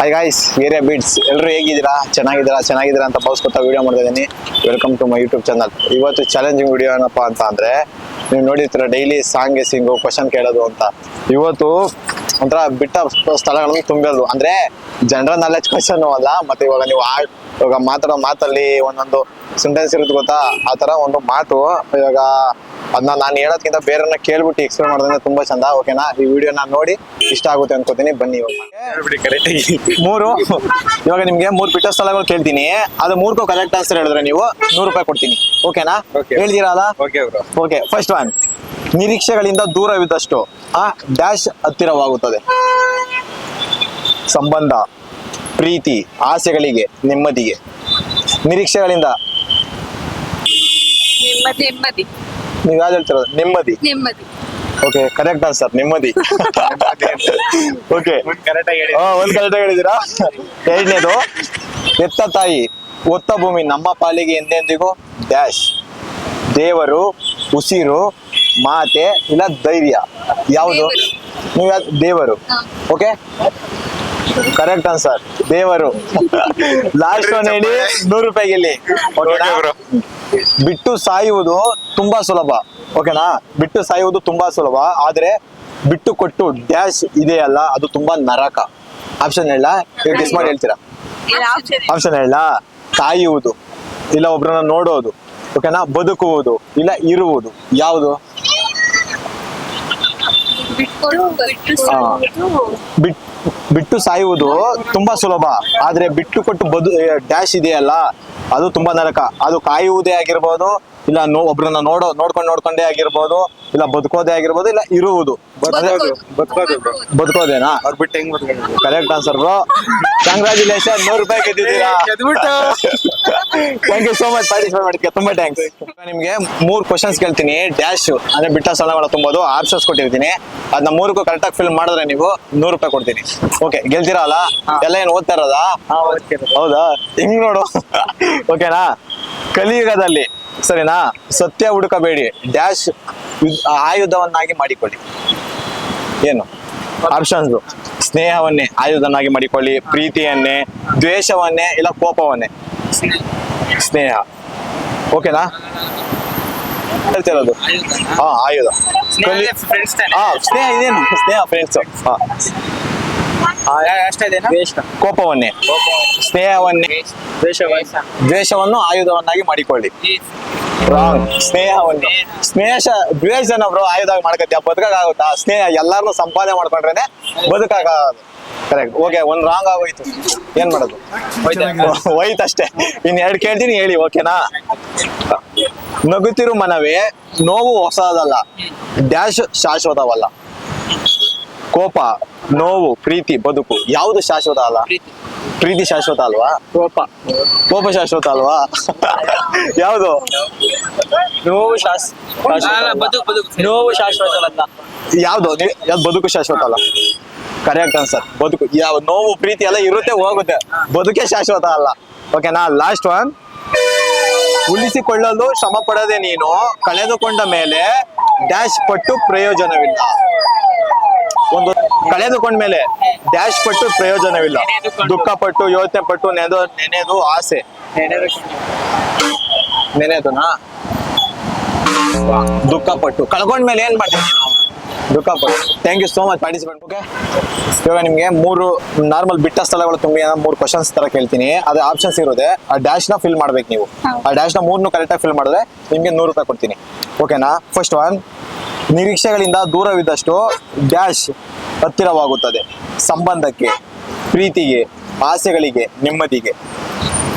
Hi guys area beats ಎಲ್ಲರೂ ಹೇಗಿದ್ದೀರಾ? ಚೆನ್ನಾಗಿದ್ದೀರಾ? ಚೆನ್ನಾಗಿದ್ದೀರಾ ಅಂತ ಭಾವಿಸ್ಕೊತಾ ವೀಡಿಯೋ ಮಾಡ್ತಾ ಇದ್ದೀನಿ. Welcome to my YouTube channel ಇವತ್ತು ಚಾಲೆಂಜಿಂಗ್ ವಿಡಿಯೋ ಏನಪ್ಪ ಅಂತ ಅಂದರೆ, ನೀವು ನೋಡಿರ್ತೀರ ಡೈಲಿ ಸಾಂಗ್ ಗೆಸಿಂಗು ಕ್ವಶನ್ ಕೇಳೋದು ಅಂತ. ಇವತ್ತು ಒಂಥರ ಬಿಟ್ಟ ಸ್ಥಳಗಳನ್ನು ತುಂಬಿರೋದು. ಅಂದ್ರೆ ಜನರಲ್ ನಾಲೆಜ್ ಕ್ವಶನ್ ಅಲ್ಲ ಮತ್ತೆ ಇವಾಗ ನೀವು ಆ ಇವಾಗ ಮಾತಾಡೋ ಮಾತಲ್ಲಿ ಒಂದೊಂದು ಸೆಂಟೆನ್ಸ್ ಇರುತ್ತೆ ಗೊತ್ತಾ? ಆ ತರ ಒಂದು ಮಾತು. ಇವಾಗ ಅದನ್ನ ನಾನು ಹೇಳೋದ್ಕಿಂತ ಬೇರೆಯವ್ರನ್ನ ಕೇಳ್ಬಿಟ್ಟು ಎಕ್ಸ್ಪ್ಲೇನ್ ಮಾಡೋದ್ರೆ ತುಂಬಾ ಚಂದ ಓಕೆನಾ ಈ ವಿಡಿಯೋನ ನೋಡಿ ಇಷ್ಟ ಆಗುತ್ತೆ ಅನ್ಕೋತೀನಿ ಬನ್ನಿ ಇವಾಗ. ಮೂರು ಇವಾಗ ನಿಮ್ಗೆ ಮೂರು ಬಿಟ್ಟ ಸ್ಥಳಗಳು ಕೇಳ್ತೀನಿ. ಅದು ಮೂರ್ಕೋ ಕರೆಕ್ಟ್ ಆನ್ಸರ್ ಹೇಳಿದ್ರೆ ನೀವು ನೂರು ರೂಪಾಯಿ ಕೊಡ್ತೀನಿ. ಓಕೆನಾ ಹೇಳ್ತೀರಾ ಬ್ರೋ ಓಕೆ ಫಸ್ಟ್ ಒನ್ ನಿರೀಕ್ಷೆಗಳಿಂದ ದೂರವಿದ್ದಷ್ಟು ಆ ಡ್ಯಾಶ್ ಹತ್ತಿರವಾಗುತ್ತದೆ. ಸಂಬಂಧ ಪ್ರೀತಿ ಆಸೆಗಳಿಗೆ ನೆಮ್ಮದಿಗೆ. ನಿರೀಕ್ಷೆಗಳಿಂದ. ನೆಮ್ಮದಿ ನೆಮ್ಮದಿ. ನೀವು ಯಾವ್ದು ಹೇಳ್ತಿರೋದು? ನೆಮ್ಮದಿ. ನೆಮ್ಮದಿ. ಓಕೆ ಕರೆಕ್ಟ್ ಆನ್ಸರ್ ನೆಮ್ಮದಿ. ಓಕೆ ಕರೆಕ್ಟ್ ಆಗಿ ಹೇಳಿ ಒಂದ್ ಕರೆಕ್ಟ್ ಹೇಳಿದೀರಾ ಎರಡನೇದು ಎತ್ತ ತಾಯಿ ಒತ್ತ ಭೂಮಿ ನಮ್ಮ ಪಾಲಿಗೆ ಎಂದೆಂದಿಗೂ ಡ್ಯಾಶ್. ದೇವರು ಉಸಿರು ಮಾತೆ ಇಲ್ಲ ಧೈರ್ಯ. ಯಾವುದು? ದೇವರು. ನೀವು ಯಾವ್ದು? ದೇವರು. ಓಕೆ? Correct answer. ದೇವರು. ಲಾಸ್ಟ್ ಒನ್ ಹೇಳಿ ನೂರು ರೂಪಾಯಿ ಇಲ್ಲಿ. ಬಿಟ್ಟು ಸಾಯುವುದು ತುಂಬಾ ಸುಲಭ. ಓಕೆನಾ? ಬಿಟ್ಟು ಸಾಯುವುದು ತುಂಬಾ ಸುಲಭ. ಆದ್ರೆ ಬಿಟ್ಟು ಕೊಟ್ಟು ಡ್ಯಾಶ್ ಇದೆಯಲ್ಲ ಅದು ತುಂಬಾ ನರಕ. ಆಪ್ಷನ್ ಹೇಳ ಡಿಸ್ ಮಾಡಿ ಹೇಳ್ತೀರಾ? ಆಪ್ಷನ್ ಹೇಳ ಕಾಯುವುದು. ಇಲ್ಲ ಒಬ್ರನ್ನ ನೋಡೋದು. ಓಕೆನಾ? ಬದುಕುವುದು. ಇಲ್ಲ ಇರುವುದು. ಯಾವುದು? ಬಿಟ್ಟು ಸಾಯುವುದು. ತುಂಬಾ ಸುಲಭ. ಆದ್ರೆ ಬಿಟ್ಟು ಕೊಟ್ಟು ಬದು ಡ್ಯಾಶ್ ಇದೆಯಲ್ಲ ಅದು ತುಂಬಾ ನರಕ. ಅದು ಕಾಯುವುದೇ ಆಗಿರ್ಬೋದು ಇಲ್ಲ ನೋ ಒಬ್ರನ್ನ ನೋಡೋ ನೋಡ್ಕೊಂಡ್ ನೋಡ್ಕೊಂಡೇ ಆಗಿರ್ಬೋದು ಇಲ್ಲ ಬದುಕೋದೇ ಆಗಿರ್ಬೋದು ಇಲ್ಲ ಇರುವುದು. ಬದುಕೋದೇನಾ? ಅವ್ರು ಬಿಟ್ಟು ಹೆಂಗ್ ಕರೆಕ್ಟ್ ಆನ್ಸರ್ ಬ್ರೋ ಕಂಗ್ರಾಚುಲೇಷನ್ ನೂರು ರೂಪಾಯಿ ಗೆದ್ದಿದ್ದೀರಾ. Thank you so much participate ಮಾಡಿದ್ಕೆ ತುಂಬಾ ಥ್ಯಾಂಕ್ಸ್ ನಿಮ್ಗೆ ಮೂರ್ ಕ್ವಶನ್ಸ್ ಕೇಳ್ತೀನಿ. ಡ್ಯಾಶ್ ಅಂದ್ರೆ ಬಿಟ್ಟ ಸ್ಥಳಗಳ ತುಂಬೋದು ಆಪ್ಷನ್ಸ್ ಕೊಟ್ಟಿರ್ತೀನಿ. ಅದನ್ನ ಮೂರಕ್ಕೂ ಕರೆಕ್ಟಾಗಿ ಫಿಲ್ ಮಾಡಿದ್ರೆ ನೀವು ನೂರು ರೂಪಾಯಿ ಕೊಡ್ತೀನಿ. ಓಕೆ ಗೆಲ್ತಿರಲ್ಲ ಅಲ್ಲ? ಎಲ್ಲ ಏನು ಓದ್ತಾ ಇರೋದಾ? ಹೌದಾ? ಹಿಂಗ್ ನೋಡು. ಓಕೆನಾ ಕಲಿಯುಗದಲ್ಲಿ ಸರಿನಾ ಸತ್ಯ ಹುಡುಕಬೇಡಿ ಡ್ಯಾಶ್ ಆಯುಧವನ್ನಾಗಿ ಮಾಡಿಕೊಳ್ಳಿ. ಏನು? ಆಪ್ಷನ್ಸ್. ಸ್ನೇಹವನ್ನೇ ಆಯುಧನಾಗಿ ಮಾಡಿಕೊಳ್ಳಿ ಪ್ರೀತಿಯನ್ನೇ ದ್ವೇಷವನ್ನೇ ಇಲ್ಲ ಕೋಪವನ್ನೇ. ಸ್ನೇಹ. ಓಕೆನಾ? ಹೇಳ್ತಿರೋದು ಹಾ ಆಯುಧ. ಹಾ ಸ್ನೇಹ ಇದೇನು? ಸ್ನೇಹ ಫ್ರೆಂಡ್ಸ್ ಹಾ. ಕೋಪವನ್ನೇ. ಸ್ನೇಹವನ್ನೇ. ದ್ವೇಷವನ್ನು. ಆಯುಧವನ್ನಾಗಿ ಮಾಡಿಕೊಳ್ಳಿ. ರಾಂಗ್ ಸ್ನೇಹವನ್ನೇ. ಸ್ನೇಹ ದ್ವೇಷನ ಬ್ರೋ ಆಯುಧ ಮಾಡ್ಕತ್ಯ ಬದುಕಾಗುತ್ತಾ ಸ್ನೇಹ ಎಲ್ಲಾರನು ಸಂಪಾದನೆ ಮಾಡ್ಕೊಂಡ್ರೇನೆ ಬದುಕಾಗ ಕರೆಕ್ಟ್ ಓಕೆ ಒಂದ್ ರಾಂಗ್ ಆಗೋಯ್ತು. ಏನ್ ಮಾಡೋದು? ಹೋಯ್ತು. ಅಷ್ಟೇ. ಇನ್ ಎರಡ್ ಕೇಳ್ತೀನಿ ಹೇಳಿ ಓಕೆನಾ ನಗುತ್ತಿರು ಮನವೇ ನೋವು ಹೊಸದಲ್ಲ. ಡ್ಯಾಶ್ ಶಾಶ್ವತವಲ್ಲ. ಕೋಪ ನೋವು ಪ್ರೀತಿ ಬದುಕು ಯಾವುದು ಶಾಶ್ವತ ಅಲ್ಲ? ಪ್ರೀತಿ ಶಾಶ್ವತ ಅಲ್ವಾ? ಕೋಪ. ಕೋಪ ಶಾಶ್ವತ ಅಲ್ವಾ? ಯಾವುದು? ನೋವು ನೋವು ಶಾಶ್ವತ ಅಲ್ಲ. ಯಾವ್ದು? ಯಾವ್ದು ಬದುಕು ಶಾಶ್ವತ ಅಲ್ಲ? Correct answer. ಬದುಕು. ಯಾವ ನೋವು ಪ್ರೀತಿ ಎಲ್ಲ ಇರುತ್ತೆ ಹೋಗುತ್ತೆ. ಬದುಕೆ ಶಾಶ್ವತ ಅಲ್ಲ. ಓಕೆನಾ ಲಾಸ್ಟ್ ಒನ್ ಉಳಿಸಿಕೊಳ್ಳಲು ಶ್ರಮ ಪಡದೆ ನೀನು ಕಳೆದುಕೊಂಡ ಮೇಲೆ ಡ್ಯಾಶ್ ಪಟ್ಟು ಪ್ರಯೋಜನವಿಲ್ಲ. ಒಂದು ಕಳೆದುಕೊಂಡ ಮೇಲೆ ಡ್ಯಾಶ್ ಪಟ್ಟು ಪ್ರಯೋಜನವಿಲ್ಲ. ದುಃಖ ಪಟ್ಟು ಯೋಚನೆ ಪಟ್ಟು ನೆನೆದು ನೆನೆದು ಆಸೆ. ನೆನೆದುನಾ ದುಃಖ ಪಟ್ಟು. ಕಳ್ಕೊಂಡ ಮೇಲೆ ಏನ್ ಮಾಡ್ತೀನಿ ದುಃಖ ಪಟ್ಟು. Thank you so much participant okay ಇವಾಗ ನಿಮ್ಗೆ ಮೂರು ನಾರ್ಮಲ್ ಬಿಟ್ಟ ಸ್ಥಳಗಳು ತುಂಬಿ ಮೂರು ಕ್ವಶನ್ಸ್ ತರ ಕೇಳ್ತೀನಿ. ಅದೇ ಆಪ್ಷನ್ಸ್ ಇರೋದೆ ಆ ಡ್ಯಾಶ್ನ ಫಿಲ್ ಮಾಡ್ಬೇಕು ನೀವು. ಆ ಡ್ಯಾಶ್ನ ಮೂರ್ನು ಕರೆಕ್ಟಾಗಿ ಫಿಲ್ ಮಾಡಿದ್ರೆ ನಿಮ್ಗೆ ನೂರು ರೂಪಾಯಿ ಕೊಡ್ತೀನಿ. ಓಕೆನಾ ಫಸ್ಟ್ ಒನ್ ನಿರೀಕ್ಷೆಗಳಿಂದ ದೂರವಿದ್ದಷ್ಟು ಡ್ಯಾಶ್ ಹತ್ತಿರವಾಗುತ್ತದೆ. ಸಂಬಂಧಕ್ಕೆ ಪ್ರೀತಿಗೆ ಆಸೆಗಳಿಗೆ ನೆಮ್ಮದಿಗೆ.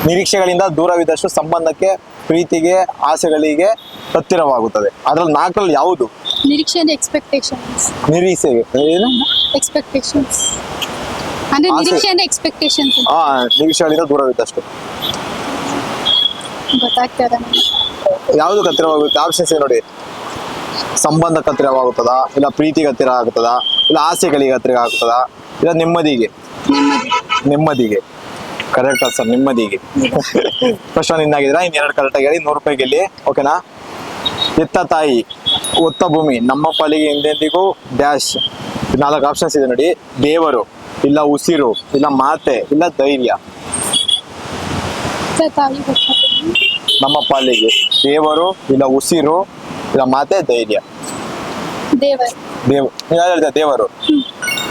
ನಿರೀಕ್ಷೆಗಳಿಂದ ದೂರವಿದ್ದಷ್ಟು ಸಂಬಂಧಕ್ಕೆ ಪ್ರೀತಿಗೆ ಆಸೆಗಳಿಗೆ ಹತ್ತಿರವಾಗುತ್ತದೆ. ಅದ್ರಲ್ಲಿ ನಾಲ್ಕರಲ್ಲಿ ಯಾವುದು? ನಿರೀಕ್ಷೆ ಎಕ್ಸ್ಪೆಕ್ಟೇಷನ್ಸ್ ನಿರೀಕ್ಷೆ ಏನು? ಎಕ್ಸ್ಪೆಕ್ಟೇಷನ್ಸ್ ಅಂದ್ರೆ ಆಸೆ. ನಿರೀಕ್ಷೆ ಅಂದ್ರೆ ಎಕ್ಸ್ಪೆಕ್ಟೇಷನ್ಸ್ ಆ ನಿರೀಕ್ಷೆಗಳಿಂದ ದೂರವಿದ್ದಷ್ಟು. ಯಾವುದು ಹತ್ತಿರವಾಗುತ್ತೆ ಆಪ್ಷನ್ಸ್ ನೋಡಿ? ಸಂಬಂಧಕ್ಕೆ ಕತ್ತಿರವಾಗುತ್ತದ ಇಲ್ಲ ಪ್ರೀತಿಗೆ ಹತ್ತಿರ ಆಗ್ತದ ಇಲ್ಲ ಆಸೆಗಳಿಗೆ ಹತ್ತಿರ ಆಗ್ತದ ಇಲ್ಲ ನೆಮ್ಮದಿಗೆ? ನೆಮ್ಮದಿಗೆ. ಕರೆಕ್ಟ್ ಸರ್ ನೆಮ್ಮದಿಗೆ. ಫಸ್ಟ್ ಒನ್ ಇನ್ನಾಗಿದ್ರ ಇನ್ನು ಎರಡು ಕರೆಕ್ಟಾಗಿ ಹೇಳಿ ನೂರು ರೂಪಾಯಿ ಗೆಲ್ಲಿ ಓಕೆನಾ ಎತ್ತ ತಾಯಿ ಒತ್ತ ಭೂಮಿ ನಮ್ಮ ಪಾಲಿಗೆ ಎಂದೆಂದಿಗೂ ಡ್ಯಾಶ್ ನಾಲ್ಕು ಆಪ್ಷನ್ಸ್ ಇದೆ ನೋಡಿ. ದೇವರು ಇಲ್ಲ ಉಸಿರು ಇಲ್ಲ ಮಾತೆ ಇಲ್ಲ ಧೈರ್ಯ. ನಮ್ಮ ಪಾಲಿಗೆ ದೇವರು ಇಲ್ಲ ಉಸಿರು ಇಲ್ಲ ಮಾತೆ ಧೈರ್ಯ. ದೇವರು. ದೇವ್ ದೇವರು.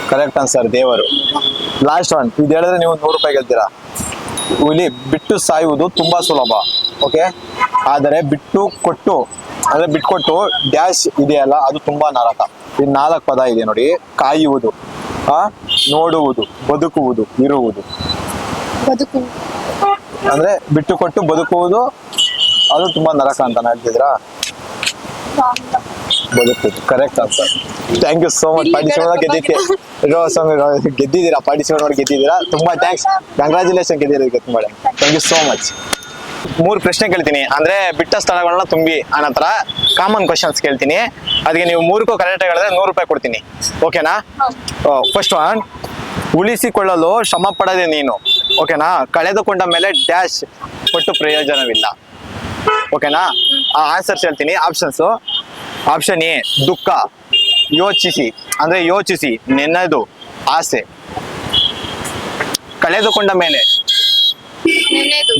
ಕರೆಕ್ಟ್ ಆನ್ಸರ್ ದೇವರು. ಲಾಸ್ಟ್ ಒನ್ ಇದು ಹೇಳಿದ್ರೆ ನೀವು ನೂರು ರೂಪಾಯಿ ಗೆಲ್ತೀರಾ ಹುಲಿ ಬಿಟ್ಟು ಸಾಯುವುದು ತುಂಬಾ ಸುಲಭ ಓಕೆ ಆದರೆ ಬಿಟ್ಟು ಕೊಟ್ಟು ಅಂದ್ರೆ ಬಿಟ್ಕೊಟ್ಟು ಡ್ಯಾಶ್ ಇದೆಯಲ್ಲ ಅದು ತುಂಬಾ ನರಕ. ಇದು ನಾಲ್ಕು ಪದ ಇದೆ ನೋಡಿ ಕಾಯುವುದು ಆ? ನೋಡುವುದು ಬದುಕುವುದು ಇರುವುದು. ಅಂದ್ರೆ ಬಿಟ್ಟು ಕೊಟ್ಟು ಬದುಕುವುದು ಅದು ತುಂಬಾ ನರಕ ಅಂತ ಹೇಳ್ತಿದ್ರಾ ಬದುಕುದು correct answer thank you so much participate ಮಾಡಿ ಗೆದ್ದಿಕ್ಕೆ ಇರೋ ಸ್ವಾಮಿ ಗೆದ್ದಿದ್ದೀರಾ? ಪಾರ್ಟಿಸಿಪೇಟ್ ಮಾಡಿ ಗೆದ್ದಿದ್ದೀರಾ? ತುಂಬಾ ಥ್ಯಾಂಕ್ಸ್ ಕಂಗ್ರಾಚುಲೇಷನ್ ಗೆದ್ದಿರೋದಕ್ಕೆ ತುಂಬಾ. ಥ್ಯಾಂಕ್ ಯು ಸೋ ಮಚ್ ಮೂರು ಪ್ರಶ್ನೆ ಕೇಳ್ತೀನಿ. ಅಂದ್ರೆ ಬಿಟ್ಟ ಸ್ಥಳಗಳನ್ನ ತುಂಬಿ ಅನಂತರ ಕಾಮನ್ ಕ್ವಶನ್ಸ್ ಕೇಳ್ತೀನಿ. ಅದಕ್ಕೆ ನೀವು ಮೂರಕ್ಕೂ ಕರೆಕ್ಟ್ ಹೇಳಿದ್ರೆ ನೂರು ರೂಪಾಯಿ ಕೊಡ್ತೀನಿ. ಓಕೆನಾ ಫಸ್ಟ್ ಒನ್ ಉಳಿಸಿಕೊಳ್ಳಲು ಶ್ರಮ ಪಡದೆ ನೀನು ಓಕೆನಾ ಕಳೆದುಕೊಂಡ ಮೇಲೆ ಡ್ಯಾಶ್ ಕೊಟ್ಟು ಪ್ರಯೋಜನವಿಲ್ಲ. ಓಕೆನಾ? ಆ ಆನ್ಸರ್ಸ್ ಹೇಳ್ತೀನಿ. ಆಪ್ಷನ್ಸ್ ಆಪ್ಷನ್ ಎ ದುಃಖ. ಯೋಚಿಸಿ. ಅಂದ್ರೆ ಯೋಚಿಸಿ. ನೆನೆದು. ಆಸೆ. ಕಳೆದುಕೊಂಡ ಮೇಲೆ.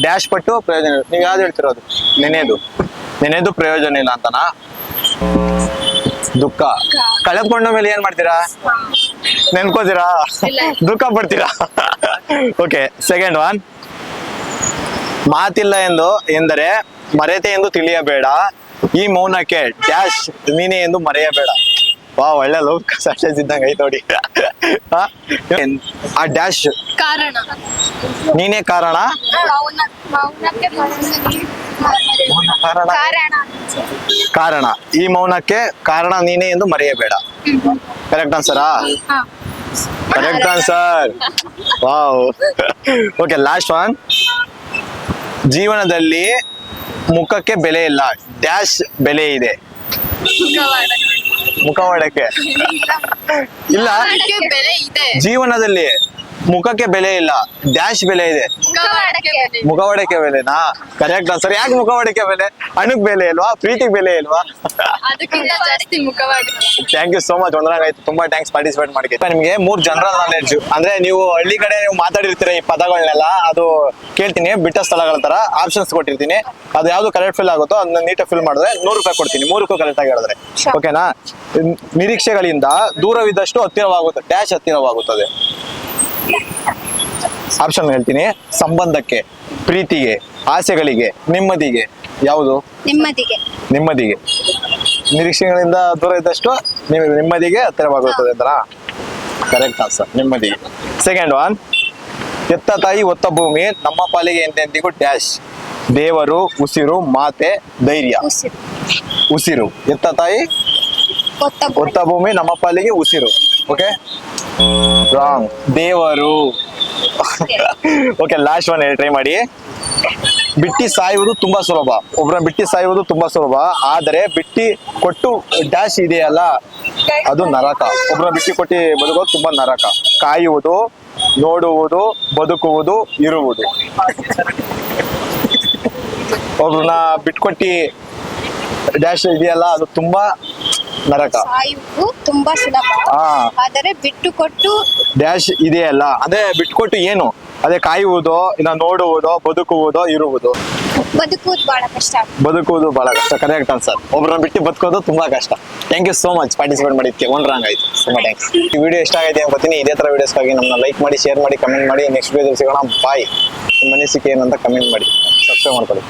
ಡ್ಯಾಶ್ ಪಟ್ಟು ಪ್ರಯೋಜನ. ನೀವು ಯಾವ್ದು ಹೇಳ್ತಿರೋದು? ನೆನೆದು. ನೆನೆದು ಪ್ರಯೋಜನ ಇಲ್ಲ ಅಂತನಾ? ದುಃಖ. ಕಳೆದುಕೊಂಡ ಮೇಲೆ ಏನ್ ಮಾಡ್ತೀರಾ? ನೆನ್ಕೋತೀರಾ. ದುಃಖ ಪಡ್ತೀರಾ? ಓಕೆ ಸೆಕೆಂಡ್ ಒನ್ ಮಾತಿಲ್ಲ ಎಂದು ಎಂದರೆ ಮರೆತೆ ಎಂದು ತಿಳಿಯಬೇಡ. ಈ ಮೌನಕ್ಕೆ ಡ್ಯಾಶ್ ನೀನೇ ಎಂದು ಮರೆಯಬೇಡ. ವಾ ಒಳ್ಳೆ ಲೋಕ ಸೆಂಟೆನ್ಸ್ ಇದ್ದಂಗೆ ಐತೆ ನೋಡಿ. ಆ, ಡ್ಯಾಶ್ ಕಾರಣ. ನೀನೇ ಕಾರಣ? ಕಾರಣ. ಈ ಮೌನಕ್ಕೆ ಕಾರಣ ನೀನೇ ಎಂದು ಮರೆಯಬೇಡ. Correct ಆನ್ಸರಾ correct answer wow okay last one ಜೀವನದಲ್ಲಿ ಮುಖಕ್ಕೆ ಬೆಲೆ ಇಲ್ಲ. ಡ್ಯಾಶ್ ಬೆಲೆ ಇದೆ. ಮುಖವಾಡ ಮುಖವಾಡಕ್ಕೆ ಇಲ್ಲ ಜೀವನದಲ್ಲಿ ಮುಖಕ್ಕೆ ಬೆಲೆ ಇಲ್ಲ ಡ್ಯಾಶ್ ಬೆಲೆ ಇದೆ. ಮುಖವಾಡಕ್ಕೆ ಬೆಲೆ ಬೆಲೆನಾ ಕರೆಕ್ಟ್ ಆನ್ಸರ್ ಯಾಕೆ ಮುಖವಾಡಕ್ಕೆ ಬೆಲೆ? ಹಣಕ್ ಬೆಲೆ ಇಲ್ವಾ ಪ್ರೀತಿಗೆ ಬೆಲೆ ಇಲ್ವಾ ಥ್ಯಾಂಕ್ ಯು ಸೋ ಮಚ್ ಒಂದ್ರಾಗಾಯ್ತು ತುಂಬಾ ಥ್ಯಾಂಕ್ಸ್ ಪಾರ್ಟಿಸಿಪೇಟ್ ಮಾಡಿ ನಿಮಗೆ ಮೂರ್ ಜನರಲ್ ನಾಲೆಡ್ಜ್ ಅಂದ್ರೆ ನೀವು ಹಳ್ಳಿ ಕಡೆ ನೀವು ಮಾತಾಡಿರ್ತೀರ ಈ ಪದಗಳನ್ನೆಲ್ಲ ಅದು ಕೇಳ್ತೀನಿ. ಬಿಟ್ಟ ಸ್ಥಳಗಳ ತರ ಆಪ್ಷನ್ಸ್ ಕೊಟ್ಟಿರ್ತೀನಿ. ಅದು ಯಾವ್ದು ಕರೆಕ್ಟ್ ಫಿಲ್ ಆಗುತ್ತೋ ಅದನ್ನ ನೀಟಾಗಿ ಫಿಲ್ ಮಾಡಿದ್ರೆ ನೂರು ರೂಪಾಯಿ ಕೊಡ್ತೀನಿ. ಮೂರಕ್ಕೂ ಕರೆಕ್ಟ್ ಆಗಿ ಹೇಳಿದ್ರೆ. ಓಕೆನಾ ನಿರೀಕ್ಷೆಗಳಿಂದ ದೂರವಿದ್ದಷ್ಟು ಹತ್ತಿರವಾಗುತ್ತೆ ಡ್ಯಾಶ್ ಹತ್ತಿರವಾಗುತ್ತದೆ. ಆಪ್ಷನ್ ಹೇಳ್ತೀನಿ. ಸಂಬಂಧಕ್ಕೆ ಪ್ರೀತಿಗೆ ಆಸೆಗಳಿಗೆ ನೆಮ್ಮದಿಗೆ. ಯಾವುದು? ನೆಮ್ಮದಿಗೆ. ನೆಮ್ಮದಿಗೆ. ನಿರೀಕ್ಷೆಗಳಿಂದ ದೂರ ಇದ್ದಷ್ಟು ನೀವು ನೆಮ್ಮದಿಗೆ ಹತ್ತಿರವಾಗುತ್ತದೆ ಅಂತ ಕರೆಕ್ಟ್ ಆನ್ಸರ್ ನೆಮ್ಮದಿಗೆ. ಸೆಕೆಂಡ್ ಒನ್ ಎತ್ತ ತಾಯಿ ಒತ್ತ ಭೂಮಿ ನಮ್ಮ ಪಾಲಿಗೆ ಎಂತೆಂದಿಗೂ ಡ್ಯಾಶ್ ದೇವರು ಉಸಿರು ಮಾತೆ ಧೈರ್ಯ. ಉಸಿರು. ಎತ್ತ ತಾಯಿ ಒತ್ತ ಭೂಮಿ. ನಮ್ಮ ಪಾಲಿಗೆ ಉಸಿರು. ಓಕೆ ರಾಂಗ್ ದೇವರು. ಓಕೆ ಲಾಸ್ಟ್ ಒನ್ ಹೇಳಿ ಟ್ರೈ ಮಾಡಿ. ಬಿಟ್ಟಿ ಸಾಯುವುದು ತುಂಬಾ ಸುಲಭ. ಒಬ್ರನ್ನ ಬಿಟ್ಟಿ ಸಾಯುವುದು ತುಂಬಾ ಸುಲಭ. ಆದರೆ ಬಿಟ್ಟಿ ಕೊಟ್ಟು ಡ್ಯಾಶ್ ಇದೆಯಲ್ಲ, ಅದು ನರಕ. ಒಬ್ಬರ ಬಿಟ್ಟಿ ಕೊಟ್ಟಿ ಬದುಕೋದು ತುಂಬಾ ನರಕ. ಕಾಯುವುದು, ನೋಡುವುದು, ಬದುಕುವುದು, ಇರುವುದು. ಒಬ್ರನ್ನ ಬಿಟ್ಕೊಟ್ಟಿ ಡ್ಯಾಶ್ ಇದೆಯಲ್ಲ, ಅದು ತುಂಬಾ ನರಕ. ಸಾಯುವುದು ತುಂಬಾ ಸುಲಭ. ಆದರೆ ಬಿಟ್ಟು ಕೊಟ್ಟು ಡ್ಯಾಶ್ ಇದೆಯಲ್ಲ ಅದೇ ಬಿಟ್ಕೊಟ್ಟು ಏನು? ಅದೇ ಕಾಯುವುದೋ ಇಲ್ಲ ನೋಡುವುದೋ ಬದುಕುವುದೋ ಇರುವುದು? ಬದುಕುವುದು ಬಹಳ ಕಷ್ಟ. ಬದುಕುವುದು ಬಹಳ ಕಷ್ಟ. ಕರೆಕ್ಟ್ ಅನ್ಸರ್ ಒಬ್ರನ್ನ ಬಿಟ್ಟು ಬದುಕೋದು ತುಂಬಾ ಕಷ್ಟ. Thank you so much participate ಮಾಡಿದ್ಕೆ one wrong ಆಯ್ತು. ತುಂಬಾ ಥ್ಯಾಂಕ್ಸ್ ಈ ವಿಡಿಯೋ ಎಷ್ಟ ಆಗಿದೆ ಅನ್ಕೋತೀನಿ ಇದೇ ತರ ವಿಡಿಯೋಸ್ಗಾಗಿ ನಮ್ಮನ್ನ ಲೈಕ್ ಮಾಡಿ ಶೇರ್ ಮಾಡಿ ಕಮೆಂಟ್ ಮಾಡಿ. ನೆಕ್ಸ್ಟ್ ವಿಡಿಯೋದಲ್ಲಿ ಸಿಗೋಣ. ಬಾಯ್ ನಿಮ್ಮ ಅನಿಸಿಕೆ ಏನಂತ ಕಮೆಂಟ್ ಮಾಡಿ. ಸಬ್ಸ್ಕ್ರೈಬ್ ಮಾಡ್ಕೊಳ್ಳಿ.